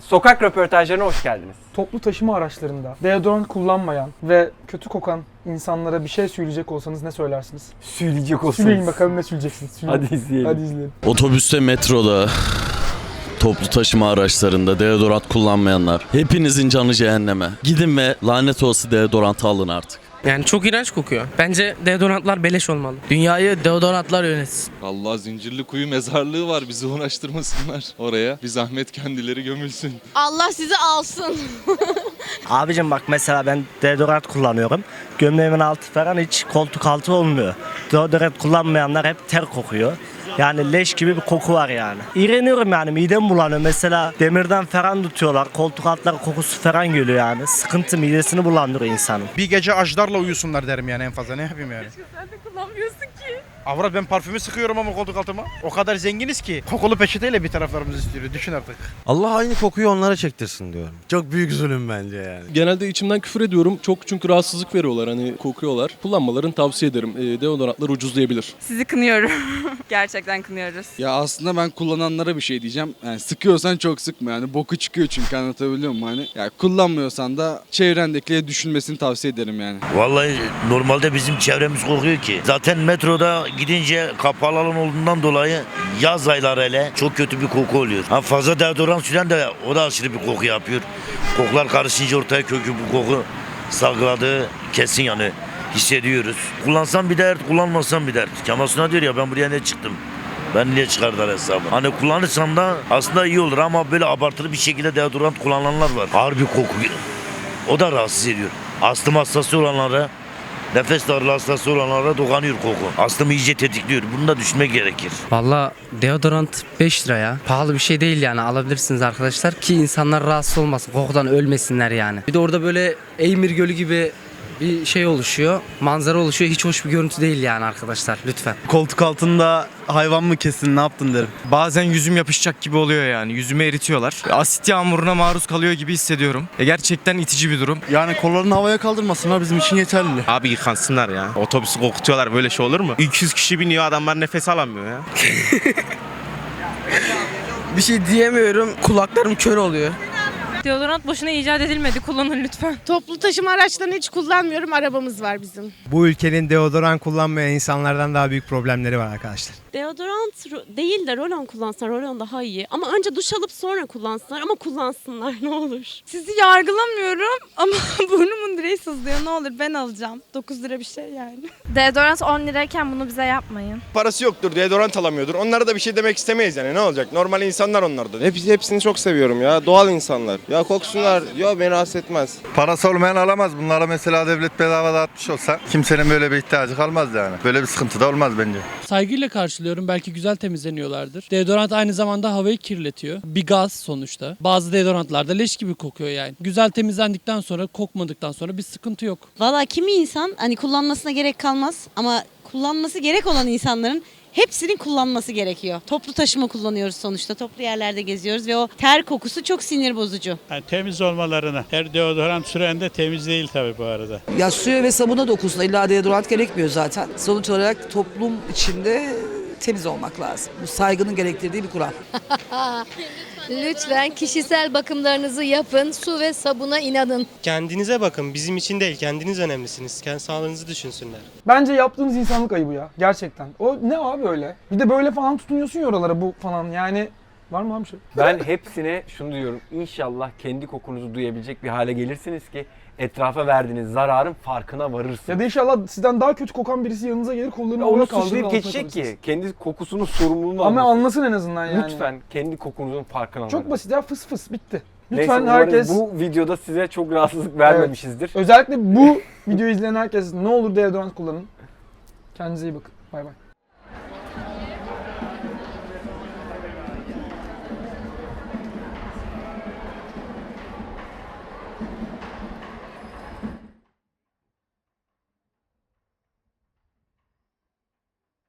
Sokak röportajlarına hoş geldiniz. Toplu taşıma araçlarında deodorant kullanmayan ve kötü kokan insanlara bir şey söyleyecek olsanız ne söylersiniz? Söyleyecek olsunuz. Söyleyin bakalım ne söyleyeceksiniz. Söyleyin. Hadi izleyelim. Hadi izleyelim. Otobüste, metroda, toplu taşıma araçlarında deodorant kullanmayanlar hepinizin canı cehenneme. Gidin ve lanet olası deodorantı alın artık. Yani çok iğrenç kokuyor. Bence deodorantlar beleş olmalı. Dünyayı deodorantlar yönetsin. Allah zincirli kuyu mezarlığı var bizi uğraştırmasınlar oraya. Bir zahmet kendileri gömülsün. Allah sizi alsın. Abicim bak mesela ben deodorant kullanıyorum. Gömleğimin altı falan hiç koltuk altı olmuyor. Deodorant kullanmayanlar hep ter kokuyor. Yani leş gibi bir koku var yani. İğreniyorum yani midem bulanıyor. Mesela demirden falan tutuyorlar. Koltuk altları kokusu falan geliyor yani. Sıkıntı midesini bulandırıyor insanın. Bir gece ajdarla uyusunlar derim yani en fazla ne yapayım yani. Sen de kullanmıyorsun ki. Avrat ben parfümü sıkıyorum ama koltuk altıma. O kadar zenginiz ki. Kokulu peçeteyle bir taraflarımız istiyor. Düşün artık. Allah aynı kokuyu onlara çektirsin diyorum. Çok büyük zulüm bence yani. Genelde içimden küfür ediyorum. Çok çünkü rahatsızlık veriyorlar hani kokuyorlar. Kullanmalarını tavsiye ederim. E, deodorantlar ucuzlayabilir. Sizi kınıyorum. Gerçekten kınıyoruz. Ya aslında ben kullananlara bir şey diyeceğim. Yani sıkıyorsan çok sıkma yani boku çıkıyor çünkü anlatabiliyor muyum hani. Ya kullanmıyorsan da çevrendekilere düşünmesini tavsiye ederim yani. Vallahi normalde bizim çevremiz kokuyor ki. Zaten metroda gidince kapalı alan olduğundan dolayı yaz ayları hele çok kötü bir koku oluyor. Ha fazla deodorant süren de o da aşırı bir koku yapıyor. Kokular karışınca ortaya kökü bu koku salgıladığı kesin yani hissediyoruz. Kullansam bir dert, kullanmasam bir dert. Kemal Sunal diyor ya ben buraya ne çıktım? Ben niye çıkardılar hesabı? Hani kullanırsam da aslında iyi olur ama böyle abartılı bir şekilde deodorant kullananlar var. Ağır bir koku. O da rahatsız ediyor. Astım hastası olanlara, nefes darlığı hastası olanlara dokanıyor koku. Astımı iyice tetikliyor. Bunu da düşünmek gerekir. Valla deodorant 5 lira ya. Pahalı bir şey değil yani alabilirsiniz arkadaşlar ki insanlar rahatsız olmasın. Kokudan ölmesinler yani. Bir de orada böyle Eymir Gölü gibi bir şey oluşuyor. Manzara oluşuyor. Hiç hoş bir görüntü değil yani arkadaşlar. Lütfen. Koltuk altında hayvan mı kestin ne yaptın derim. Bazen yüzüm yapışacak gibi oluyor yani. Yüzümü eritiyorlar. Asit yağmuruna maruz kalıyor gibi hissediyorum. E, gerçekten itici bir durum. Yani kollarını havaya kaldırmasınlar bizim için yeterli. Abi yıkansınlar ya. Otobüsü kokutuyorlar böyle şey olur mu? 200 kişi biniyor adamlar nefes alamıyor ya. Bir şey diyemiyorum. Kulaklarım kör oluyor. Deodorant boşuna icat edilmedi. Kullanın lütfen. Toplu taşıma araçlarını hiç kullanmıyorum. Arabamız var bizim. Bu ülkenin deodorant kullanmayan insanlardan daha büyük problemleri var arkadaşlar. Deodorant değil de rolon kullansınlar. Rolon daha iyi. Ama önce duş alıp sonra kullansınlar. Ama kullansınlar ne olur. Sizi yargılamıyorum ama burnumun direği sızlıyor. Ne olur ben alacağım. 9 lira bir şey yani. Deodorant 10 lirayken bunu bize yapmayın. Parası yoktur, deodorant alamıyordur. Onlara da bir şey demek istemeyiz yani ne olacak? Normal insanlar onlar da. Hepsi, hepsini çok seviyorum ya. Doğal insanlar. Ya koksunlar. Ya beni rahatsız etmez. Parası olmayan alamaz. Bunlara mesela devlet bedava dağıtmış olsa kimsenin böyle bir ihtiyacı kalmaz yani. Böyle bir sıkıntı da olmaz bence. Saygıyla karşılıyorum. Belki güzel temizleniyorlardır. Deodorant aynı zamanda havayı kirletiyor. Bir gaz sonuçta. Bazı deodorantlar da leş gibi kokuyor yani. Güzel temizlendikten sonra, kokmadıktan sonra bir sıkıntı yok. Valla kimi insan hani kullanmasına gerek kalmaz ama kullanması gerek olan insanların hepsinin kullanması gerekiyor. Toplu taşıma kullanıyoruz sonuçta. Toplu yerlerde geziyoruz ve o ter kokusu çok sinir bozucu. temiz olmalarına. Her deodorant süren de temiz değil tabii bu arada. Ya suya ve sabuna dokunsun. İlla deodorant gerekmiyor zaten. Sonuç olarak toplum içinde temiz olmak lazım. Bu saygının gerektirdiği bir kural. Lütfen kişisel bakımlarınızı yapın. Su ve sabuna inanın. Kendinize bakın. Bizim için değil. Kendiniz önemlisiniz. Kendi sağlığınızı düşünsünler. Bence yaptığınız insanlık ayıbı ya. Gerçekten. O ne abi öyle? Bir de böyle falan tutunuyorsun ya oralara bu falan. Yani var mı abi şey? Ben hepsine şunu diyorum. İnşallah kendi kokunuzu duyabilecek bir hale gelirsiniz ki etrafa verdiğiniz zararın farkına varırsınız. Ya da inşallah sizden daha kötü kokan birisi yanınıza gelir kollarını onu suçlayıp geçecek ki. Kendi kokusunun sorumluluğunu Ama almasın. anlasın en azından yani. Lütfen kendi kokunuzun farkına Çok varın. basit ya fıs fıs bitti. Neyse, Lütfen umarım herkes bu videoda size çok rahatsızlık vermemişizdir. özellikle bu videoyu izleyen herkes ne olur deodorant kullanın. Kendinize iyi bakın. Bay bay.